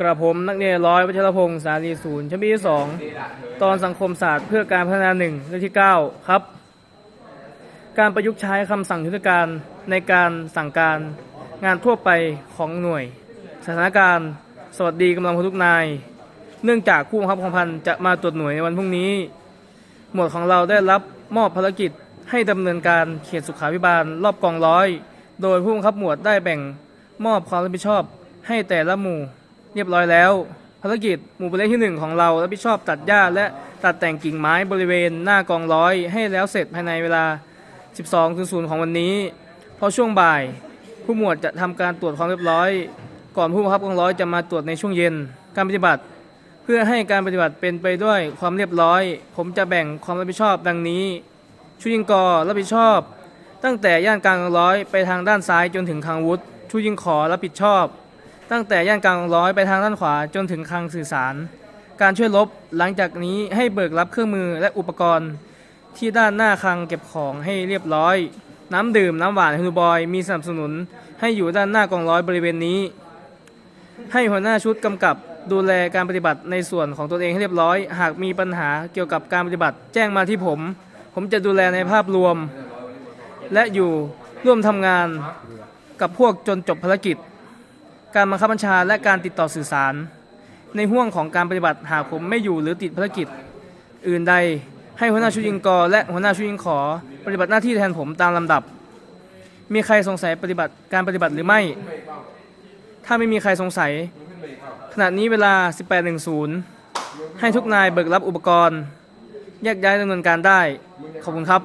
กระผมนักเรียนร้อยวัชรพงศ์สาลีศูนย์ชั้นปีที่สองตอนสังคมศาสตร์เพื่อการพัฒนาหนึ่งเรื่องที่เก้าครับ การประยุกต์ใช้คำสั่งยุทธการในการสั่งการงานทั่วไปของหน่วย สถานการณ์ สวัสดีกำลังพลทุกนาย เนื่องจากผู้บังคับกองพันจะมาตรวจหน่วยในวันพรุ่งนี้ หมวดของเราได้รับมอบภารกิจให้ดำเนินการเขตสุขาภิบาลรอบกองร้อย โดยผู้บังคับหมวดได้แบ่งมอบความรับผิดชอบให้แต่ละหมู่ เรียบร้อยแล้ว ภารกิจหมู่เป็นเลขที่หนึ่งของเรารับผิดชอบตัดหญ้าและตัดแต่งกิ่งไม้บริเวณหน้ากองร้อยให้แล้วเสร็จภายในเวลา 12.00 ของวันนี้พราะช่วงบ่าย ผู้หมวดจะทำการตรวจความเรียบร้อย ก่อนผู้บังคับกองร้อยจะมาตรวจในช่วงเย็นการปฏิบัติ เพื่อให้การปฏิบัติเป็นไปด้วยความเรียบร้อย ผมจะแบ่งความรับผิดชอบดังนี้ชุดยิงกอรับผิดชอบ ตั้งแต่ย่านกลางกองร้อยไปทางด้านซ้ายจนถึงคลังวุฒิชุดยิงขอรับผิดชอบ ตั้งแต่ย่านกลางกองร้อยไปทางด้านขวาจนถึงคลังสื่อสาร การช่วยลบหลังจากนี้ให้เบิกรับเครื่องมือและอุปกรณ์ ที่ด้านหน้าคลังเก็บของให้เรียบร้อย น้ำดื่มน้ำหวานฮูบอยมีสนับสนุนให้อยู่ด้านหน้ากองร้อยบริเวณนี้ ให้หัวหน้าชุดกำกับดูแลการปฏิบัติในส่วนของตนเองให้เรียบร้อย หากมีปัญหาเกี่ยวกับการปฏิบัติ แจ้งมาที่ผม ผมจะดูแลในภาพรวม และอยู่ร่วมทำงานกับพวกจนจบภารกิจ การบังคับบัญชาและการติดต่อสื่อสาร ในห่วงของการปฏิบัติหากผมไม่อยู่หรือติดภารกิจ อื่นใดให้หัวหน้าชุดยิงกอและหัวหน้าชุดยิงขอ ปฏิบัติหน้าที่แทนผมตามลำดับ มีใครสงสัยปฏิบัติการปฏิบัติหรือไม่ ถ้าไม่มีใครสงสัย ขณะนี้เวลา 18.10 ให้ทุกนายเบิกรับอุปกรณ์ แยกย้ายดำเนินการได้ ขอบคุณครับ